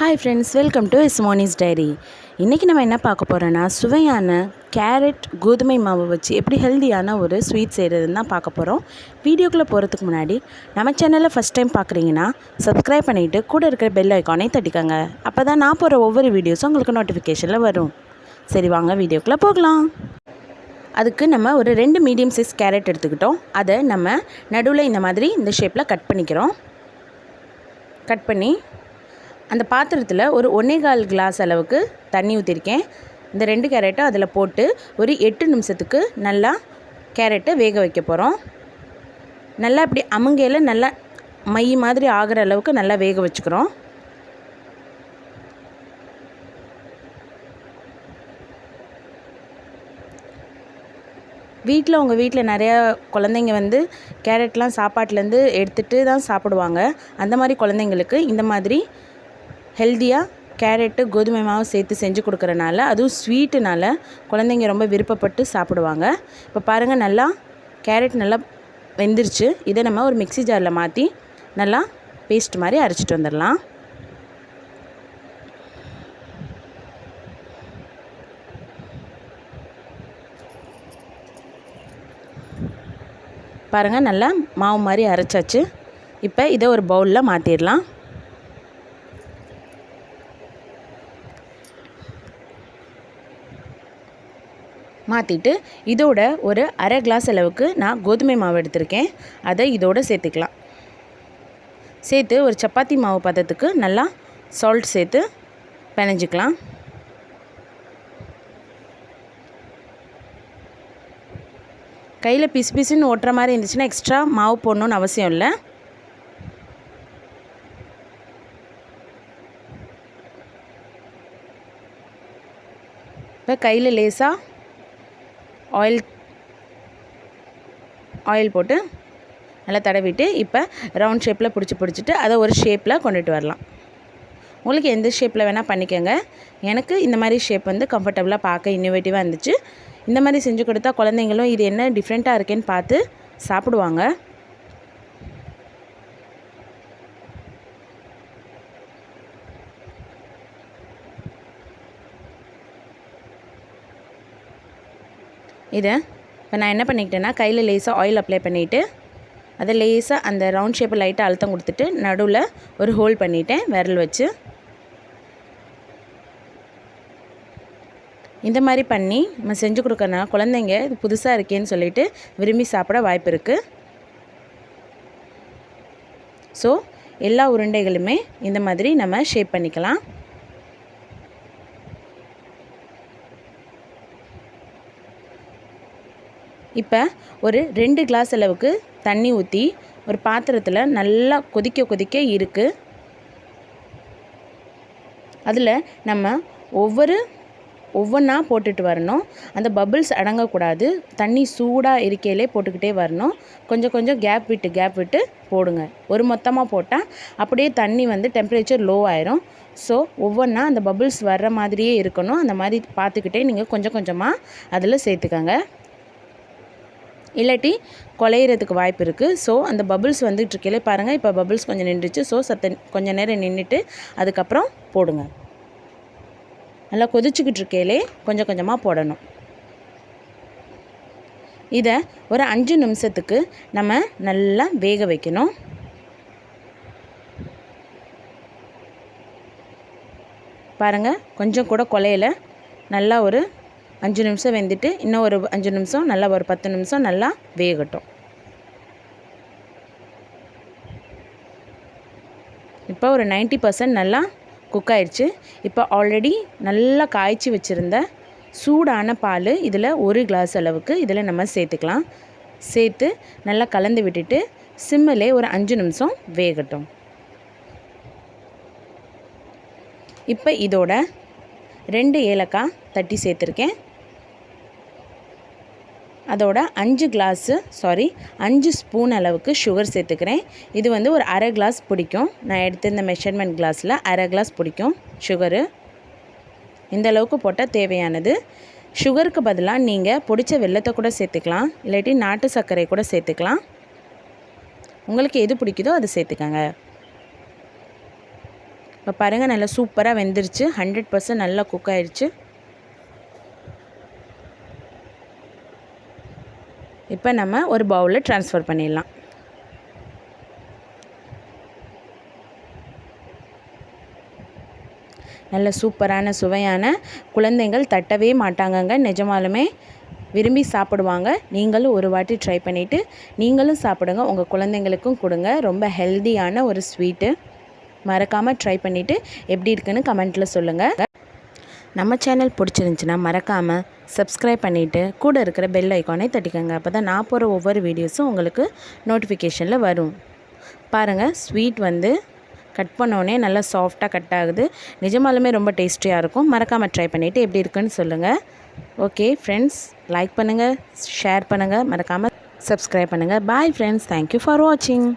Hi friends welcome to இஸ்மோனிஸ் diary இன்றைக்கி நம்ம என்ன பார்க்க போகிறோன்னா சுவையான கேரட் கோதுமை மாவு வச்சு எப்படி ஹெல்தியான ஒரு ஸ்வீட் செய்கிறதுன்னு தான் பார்க்க போகிறோம் வீடியோக்குள்ளே போகிறதுக்கு முன்னாடி நம்ம சேனலில் ஃபஸ்ட் டைம் பார்க்குறீங்கன்னா சப்ஸ்கிரைப் பண்ணிவிட்டு கூட இருக்கிற பெல் ஐக்கானே தட்டிக்கோங்க. அப்போ தான் நான் போகிற ஒவ்வொரு வீடியோஸும் உங்களுக்கு நோட்டிஃபிகேஷனில் வரும். சரி வாங்க வீடியோக்குள்ளே போகலாம். அதுக்கு நம்ம ஒரு ரெண்டு மீடியம் சைஸ் கேரட் எடுத்துக்கிட்டோம். அதை நம்ம நடுவில் இந்த மாதிரி இந்த ஷேப்பில் கட் பண்ணிக்கிறோம். கட் பண்ணி அந்த பாத்திரத்தில் ஒரு ஒன்றே கால் கிளாஸ் அளவுக்கு தண்ணி ஊற்றிருக்கேன் இந்த ரெண்டு கேரட்டும் அதில் போட்டு ஒரு எட்டு நிமிஷத்துக்கு நல்லா கேரட்டை வேக வைக்க போகிறோம் நல்லா இப்படி அமுங்கையில் நல்லா மை மாதிரி ஆகிற அளவுக்கு நல்லா வேக வச்சுக்கிறோம். வீட்டில் உங்கள் வீட்டில் நிறையா குழந்தைங்க வந்து கேரட்லாம் சாப்பாட்டிலேருந்து எடுத்துகிட்டு தான் சாப்பிடுவாங்க. அந்த மாதிரி குழந்தைங்களுக்கு இந்த மாதிரி ஹெல்த்தியாக கேரட்டு கோதுமை மாவு சேர்த்து செஞ்சு கொடுக்குறனால அதுவும் ஸ்வீட்டுனால குழந்தைங்க ரொம்ப விருப்பப்பட்டு சாப்பிடுவாங்க. இப்போ பாருங்கள் நல்லா கேரட் நல்லா வெந்துருச்சு. இதை நம்ம ஒரு மிக்சி ஜாரில் மாற்றி நல்லா பேஸ்ட் மாதிரி அரைச்சிட்டு வந்துடலாம். பாருங்கள் நல்லா மாவு மாதிரி அரைச்சாச்சு. இப்போ இதை ஒரு பவுலில் மாற்றிடலாம் மாற்றிட்டு இதோட ஒரு அரை கிளாஸ் அளவுக்கு நான் கோதுமை மாவு எடுத்திருக்கேன். அதை இதோடு சேர்த்துக்கலாம். சேர்த்து ஒரு சப்பாத்தி மாவு பதத்துக்கு நல்லா சால்ட் சேர்த்து பிணைஞ்சிக்கலாம். கையில் பிசு பிசுன்னு ஒட்டுற மாதிரி இருந்துச்சுன்னா எக்ஸ்ட்ரா மாவு போடணுன்னு அவசியம் இல்லை. இப்போ கையில் லேசாக ஆயில் ஆயில் போட்டு நல்லா தடவிட்டு இப்போ ரவுண்ட் ஷேப்பில் பிடிச்சி பிடிச்சிட்டு அதை ஒரு ஷேப்பில் கொண்டுட்டு வரலாம். உங்களுக்கு எந்த ஷேப்பில் வேணால் பண்ணிக்கோங்க. எனக்கு இந்த மாதிரி ஷேப் வந்து கம்ஃபர்டபுளாக பார்க்க இன்னோவேட்டிவாக இருந்துச்சு. இந்த மாதிரி செஞ்சு கொடுத்தா குழந்தைங்களும் இது என்ன டிஃப்ரெண்ட்டாக இருக்கேன்னு பார்த்து சாப்பிடுவாங்க. இதை இப்போ நான் என்ன பண்ணிக்கிட்டேன்னா கையில் லேசாக ஆயில் அப்ளை பண்ணிவிட்டு அதை லேசாக அந்த ரவுண்ட் ஷேப்பை லைட்டாக அழுத்தம் கொடுத்துட்டு நடுவில் ஒரு ஹோல் பண்ணிட்டேன் விரல் வச்சு. இந்த மாதிரி பண்ணி நம்ம செஞ்சு கொடுக்கறனா குழந்தைங்க இது புதுசாக இருக்கேன்னு சொல்லிட்டு விரும்பி சாப்பிட வாய்ப்பு இருக்குது ஸோ எல்லா உருண்டைகளுமே இந்த மாதிரி நம்ம ஷேப் பண்ணிக்கலாம். இப்போ ஒரு ரெண்டு கிளாஸ் அளவுக்கு தண்ணி ஊற்றி ஒரு பாத்திரத்தில் நல்லா கொதிக்க கொதிக்க இருக்குது அதில் நம்ம ஒவ்வொரு ஒவ்வொன்றா போட்டுட்டு வரணும். அந்த பபிள்ஸ் அடங்கக்கூடாது. தண்ணி சூடாக இருக்கையிலே போட்டுக்கிட்டே வரணும். கொஞ்சம் கொஞ்சம் கேப் விட்டு கேப் விட்டு போடுங்க. ஒரு மொத்தமாக போட்டால் அப்படியே தண்ணி வந்து டெம்பரேச்சர் லோ ஆயிரும். ஸோ ஒவ்வொன்றா அந்த பபிள்ஸ் வர்ற மாதிரியே இருக்கணும். அந்த மாதிரி பார்த்துக்கிட்டே நீங்கள் கொஞ்சம் கொஞ்சமாக அதில் சேர்த்துக்கோங்க. இல்லாட்டி குலையிறதுக்கு வாய்ப்பு இருக்குது ஸோ அந்த பபுள்ஸ் வந்துட்டு இருக்கையில பாருங்கள் இப்போ பபுள்ஸ் கொஞ்சம் நின்றுச்சு. ஸோ சத்த கொஞ்சம் நேரம் நின்றுட்டு அதுக்கப்புறம் போடுங்க. நல்லா கொதிச்சுக்கிட்டு இருக்கையிலே கொஞ்சம் கொஞ்சமாக போடணும். இதை ஒரு அஞ்சு நிமிஷத்துக்கு நம்ம நல்லா வேக வைக்கணும். பாருங்கள் கொஞ்சம் கூட கொலையில் நல்லா ஒரு அஞ்சு நிமிஷம் வெந்துட்டு இன்னும் ஒரு அஞ்சு நிமிஷம் நல்லா ஒரு பத்து நிமிஷம் நல்லா வேகட்டும். இப்போ ஒரு நைன்ட்டி பர்சன்ட் நல்லா குக் ஆயிடுச்சு இப்போ ஆல்ரெடி நல்லா காய்ச்சி வச்சுருந்த சூடான பால் இதில் ஒரு கிளாஸ் அளவுக்கு இதில் நம்ம சேர்த்துக்கலாம். சேர்த்து நல்லா கலந்து விட்டுட்டு சிம்மிலே ஒரு அஞ்சு நிமிஷம் வேகட்டும். இப்போ இதோட ரெண்டு ஏலக்காய் தட்டி சேர்த்துருக்கேன். அதோட அஞ்சு கிளாஸு சாரி அஞ்சு ஸ்பூன் அளவுக்கு சுகர் சேர்த்துக்கிறேன். இது வந்து ஒரு அரை கிளாஸ் பிடிக்கும். நான் எடுத்திருந்த இந்த மெஷர்மெண்ட் கிளாஸில் அரை கிளாஸ் பிடிக்கும் சுகரு இந்த அளவுக்கு போட்டால் தேவையானது. சுகருக்கு பதிலாக நீங்கள் பிடிச்ச வெள்ளத்தை கூட சேர்த்துக்கலாம். இல்லாட்டி நாட்டு சர்க்கரை கூட சேர்த்துக்கலாம். உங்களுக்கு எது பிடிக்குதோ அது சேர்த்துக்கோங்க. இப்போ இப்போ பாருங்கள் நல்லா சூப்பராக வெந்துருச்சு. ஹண்ட்ரட் பர்சன்ட் நல்லா குக் ஆயிடுச்சு இப்போ நம்ம ஒரு பவுலில் ட்ரான்ஸ்ஃபர் பண்ணிடலாம். நல்ல சூப்பரான சுவையான குழந்தைங்கள் தட்டவே மாட்டாங்கங்க. நிஜமாலுமே விரும்பி சாப்பிடுவாங்க. நீங்களும் ஒரு வாட்டி ட்ரை பண்ணிவிட்டு நீங்களும் சாப்பிடுங்க. உங்கள் குழந்தைங்களுக்கும் கொடுங்க. ரொம்ப ஹெல்தியான ஒரு ஸ்வீட்டு மறக்காமல் ட்ரை பண்ணிவிட்டு எப்படி இருக்குன்னு கமெண்ட்டில் சொல்லுங்கள் நம்ம சேனல் பிடிச்சிருந்துச்சின்னா மறக்காமல் சப்ஸ்கிரைப் பண்ணிவிட்டு கூட இருக்கிற பெல் ஐக்கானை தட்டிக்கோங்க. அப்போ தான் நான் போகிற ஒவ்வொரு வீடியோஸும் உங்களுக்கு நோட்டிஃபிகேஷனில் வரும். பாருங்கள் ஸ்வீட் வந்து கட் பண்ணோடனே நல்லா சாஃப்டாக கட் ஆகுது. நிஜமாலுமே ரொம்ப டேஸ்டியாக இருக்கும். மறக்காமல் ட்ரை பண்ணிவிட்டு எப்படி இருக்குன்னு சொல்லுங்கள் ஓகே ஃப்ரெண்ட்ஸ் லைக் பண்ணுங்கள் ஷேர் பண்ணுங்கள் மறக்காமல் சப்ஸ்கிரைப் பண்ணுங்கள் பாய் ஃப்ரெண்ட்ஸ் தேங்க்யூ ஃபார் வாட்சிங்